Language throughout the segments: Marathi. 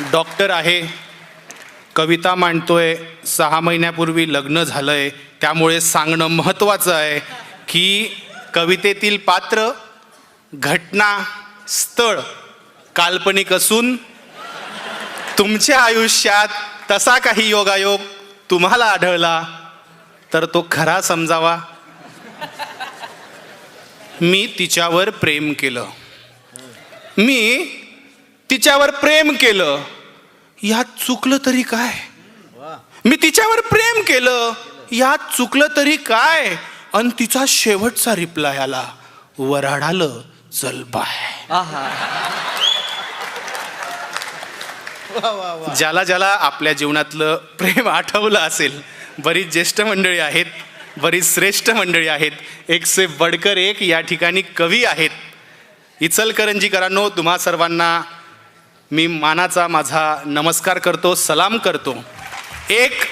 डॉक्टर आहे कविता मांडतोय सहा महिन्यापूर्वी लग्न झालंय त्यामुळे सांगणं महत्त्वाचं आहे की कवितेतील पात्र घटना स्थळ काल्पनिक असून तुमच्या आयुष्यात तसा काही योगायोग तुम्हाला आढळला तर तो खरा समजावा. मी तिच्यावर प्रेम केलं. मी तिच्यावर प्रेम केलं यात चुकलं तरी काय? मी तिच्यावर प्रेम केलं यात चुकलं तरी काय? आणि तिचा शेवटचा रिप्लाय आला वराडालं चल बाय. ज्याला ज्याला आपल्या जीवनातलं प्रेम आठवलं असेल बरीच ज्येष्ठ मंडळी आहेत बरीच श्रेष्ठ मंडळी आहेत एक से बडकर एक या ठिकाणी कवी आहेत. इचलकरंजीकरांनो तुम्हा सर्वांना मी मानाचा माझा नमस्कार करतो सलाम करतो. एक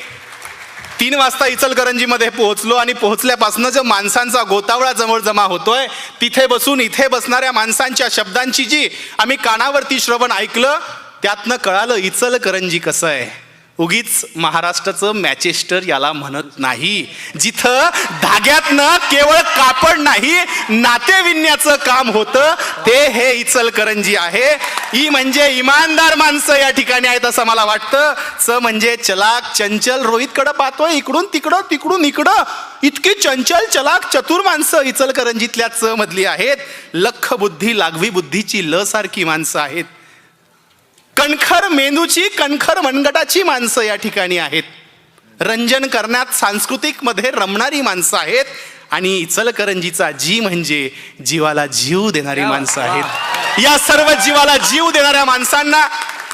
तीन वाजता इचलकरंजीमध्ये पोहोचलो आणि पोहोचल्यापासून जो माणसांचा गोतावळा जवळ जमा होतोय तिथे बसून इथे बसणाऱ्या माणसांच्या शब्दांची जी आम्ही कानावरती श्रवण ऐकलं त्यातनं कळालं इचलकरंजी कसं आहे. उगीच महाराष्ट्राचं मॅचेस्टर याला म्हणत नाही. जिथं धाग्यातनं केवळ कापड नाही नाते विणण्याचं काम होतं ते हे इचलकरंजी आहे. ई म्हणजे इमानदार माणसं या ठिकाणी आहेत असं मला वाटतं. च म्हणजे चलाक चंचल रोहितकडं पाहतोय इकडून तिकडं तिकडून इकडं. इतकी चंचल चलाक चतुर माणसं इचलकरंजीतल्या च मधली आहेत. लख बुद्धी लागवी बुद्धीची ल सारखी माणसं आहेत. कणखर मेंदूची कणखर मनगटाची माणसं या ठिकाणी आहेत. रंजन करण्यात सांस्कृतिकमध्ये रमणारी माणसं आहेत. आणि इचलकरंजीचा जी म्हणजे जीवाला जीव देणारी माणसं आहेत. या सर्व जीवाला जीव देणाऱ्या माणसांना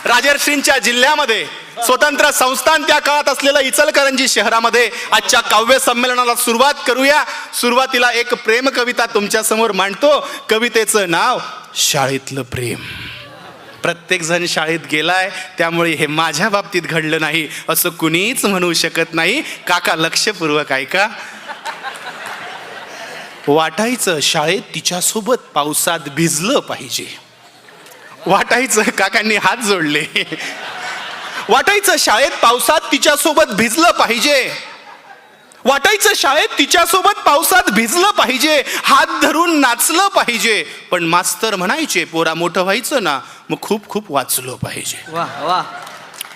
राजर्षींच्या जिल्ह्यामध्ये स्वतंत्र संस्थान त्या काळात असलेलं इचलकरंजी शहरामध्ये आजच्या काव्य संमेलनाला सुरुवात करूया. सुरुवातीला एक प्रेम कविता तुमच्यासमोर मांडतो. कवितेचं नाव शाळेतलं प्रेम. प्रत्येक जण शाळेत गेलाय त्यामुळे हे माझ्या बाबतीत घडलं नाही असं कुणीच म्हणू शकत नाही. काका लक्षपूर्वक ऐका. वाटायचं शाळेत तिच्यासोबत पावसात भिजलं पाहिजे. वाटायचं काकांनी हात जोडले. वाटायचं शाळेत पावसात तिच्यासोबत भिजलं पाहिजे. वाटायचं शाळेत तिच्यासोबत पावसात भिजलं पाहिजे. हात धरून नाचलं पाहिजे. पण मास्तर म्हणायचे पोरा मोठं व्हायचं ना मग खूप खूप वाचलं पाहिजे. वा वा.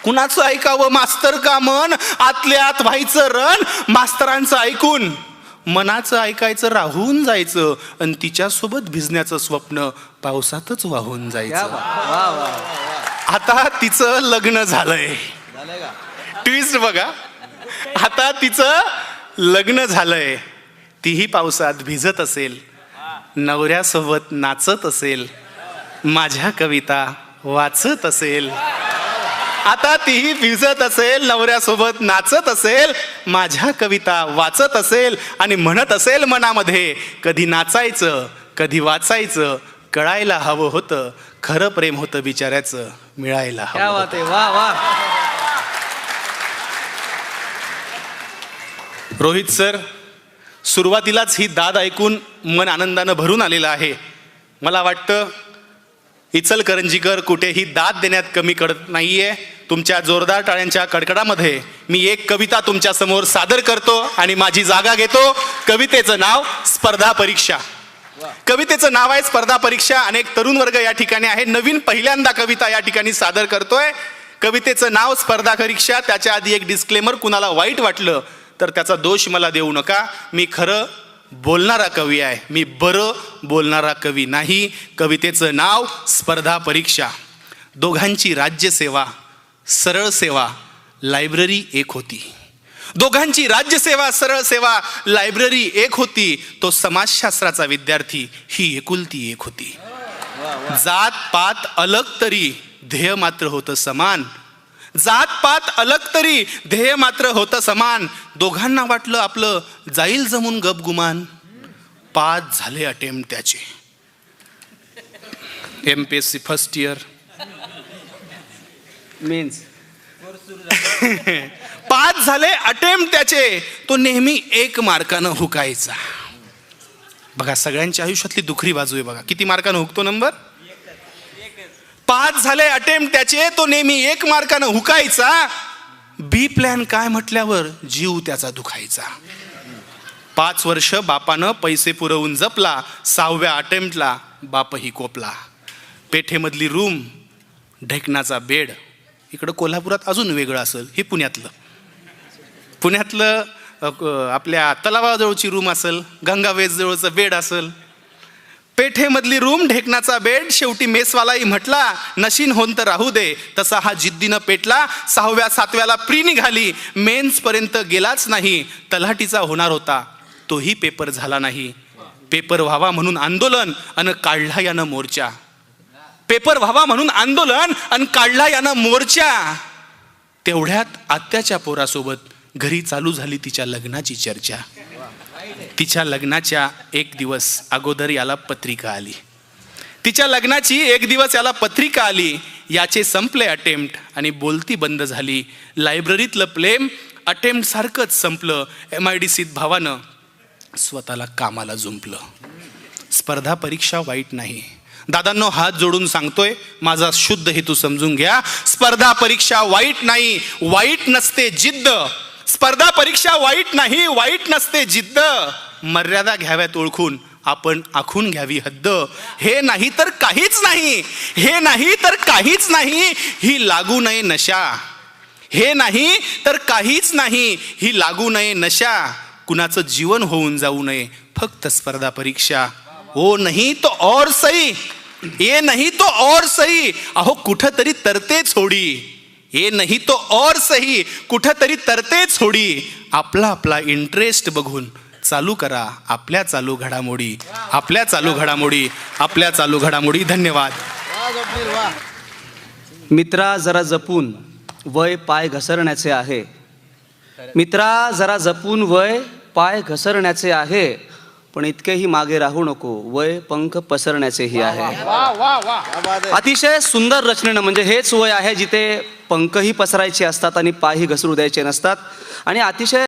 कुणाचं ऐकावं मास्तर का मन? आतल्या आत व्हायचं रण? मास्तरांचं ऐकून. मनाचं ऐकायचं राहून जायचं आणि तिच्यासोबत भिजण्याचं स्वप्न पावसातच वाहून जायचं. आता तिचं लग्न झालंय. ट्विस्ट बघा. आता तिचं लग्न झालंय. तीही पावसात भिजत असेल. नवऱ्यासोबत नाचत असेल. माझ्या कविता वाचत असेल. आता तीही भिजत असेल नवऱ्यासोबत नाचत असेल माझ्या कविता वाचत असेल आणि म्हणत असेल मनामध्ये कधी नाचायचं कधी वाचायचं कळायला हवं होतं खरं प्रेम होतं बिचाऱ्याचं मिळायला हवं वा वा. रोहित सर सुरुवातीलाच ही दाद ऐकून मन आनंदानं भरून आलेलं आहे. मला वाटतं इचलकरंजीकर कुठेही दाद देण्यात कमी कडत नाहीये. तुमच्या जोरदार टाळ्यांच्या कडकडामध्ये मी एक कविता तुमच्यासमोर सादर करतो आणि माझी जागा घेतो. कवितेचं नाव स्पर्धा परीक्षा. कवितेचं नाव आहे स्पर्धा परीक्षा. अनेक तरुण वर्ग या ठिकाणी आहे. नवीन पहिल्यांदा कविता या ठिकाणी सादर करतोय. कवितेचं नाव स्पर्धा परीक्षा. त्याच्या आधी एक डिस्क्लेमर कुणाला वाईट वाटलं तर त्याचा दोष मला देऊ नका. मी खरं बोलणारा कवी आहे. मी बरं बोलणारा कवी नाही. कवितेचं नाव स्पर्धा परीक्षा. दोघांची राज्यसेवा सरळ सेवा लायब्ररी एक होती. दोघांची राज्यसेवा सरळ सेवा लायब्ररी एक होती. तो समाजशास्त्राचा विद्यार्थी ही एकुलती एक होती. जात पात अलग तरी ध्येय मात्र होतं समान. जात पात अलग तरी ध्येय मात्र होतं समान. दोघांना वाटलं आपलं जाईल जमून गपगुमान. पाच झाले अटेम्प्ट त्याचे. M P S C first year means पाच झाले अटेम्प्ट त्याचे. तो नेहमी एक मार्कानं हुकायचा. बघा सगळ्यांच्या आयुष्यातली दुखरी बाजू आहे बघा. किती मार्कानं हुकतो नंबर? पाच झाले अटेम्प्ट त्याचे तो नेहमी एक मार्कानं हुकायचा. बी प्लॅन काय म्हटल्यावर? जीव त्याचा दुखायचा. पाच वर्ष बापानं पैसे पुरवून जपला सहाव्या अटेम्प्टला बापही कोपला. पेठेमधली रूम ढेकणाचा बेड. इकडं कोल्हापुरात अजून वेगळं असेल हे पुण्यातलं. पुण्यातलं आपल्या तलावाजवळची रूम असेल गंगावेजवळचं बेड असेल पेठेमधली रूम ढेकणाचा बेड शेवटी मेसवालाही म्हटला नशीन होऊन तर राहू दे. तसा हा जिद्दीनं पेटला. सहाव्या सातव्याला प्री निघाली. मेन्सपर्यंत गेलाच नाही. तलाठीचा होणार होता. तोही पेपर झाला नाही. पेपर व्हावा म्हणून आंदोलन अन काढला यानं मोर्चा. पेपर व्हावा म्हणून आंदोलन अन काढला यानं मोर्चा. तेवढ्यात आत्याच्या पोरासोबत घरी चालू झाली तिच्या लग्नाची चर्चा. तिच्या लग्नाच्या एक दिवस अगोदर याला पत्रिका आली. तिच्या लग्नाची एक दिवस याला पत्रिका आली याचे संपले अटेम्प्ट आणि बोलती बंद झाली. लायब्ररीतलं प्लेम अटेम्प्ट सारखंच संपलं. एम आय डी सीत भावानं स्वतःला कामाला जुंपलं. स्पर्धा परीक्षा वाईट नाही. दादांनो हात जोडून सांगतोय माझा शुद्ध हेतू समजून घ्या. स्पर्धा परीक्षा वाईट नाही. वाईट नसते जिद्द. स्पर्धा परीक्षा वाईट नाही वाईट नसते जिद्द. मर्यादा घ्याव्यात ओळखून आपण आखून घ्यावी हद्द. हे नाही तर काहीच नाही. हे नाही तर काहीच नाही. ही लागू नये नशा. हे नाही तर काहीच नाही. ही लागू नये नशा. कुणाचं जीवन होऊन जाऊ नये. फक्त स्पर्धा परीक्षा. ओ नाही तो और सही. ये नाही तो और सही. अहो कुठं तरी तरतेच होडी हे नाही तो और सही. कुठंतरी तरतेच होडी. आपला आपला इंटरेस्ट बघून चालू करा. आपल्या चालू घडामोडी. आपल्या चालू घडामोडी. आपल्या चालू घडामोडी. धन्यवाद. मित्रा जरा जपून वय पाय घसरण्याचे आहे. मित्रा जरा जपून वय पाय घसरण्याचे आहे. पण इतकेही मागे राहू नको. वय पंख पसरण्याचेही आहे. अतिशय सुंदर रचनेनं म्हणजे हेच वय आहे जिथे पंखही पसरायचे असतात आणि पायही घसरू द्यायचे नसतात. आणि अतिशय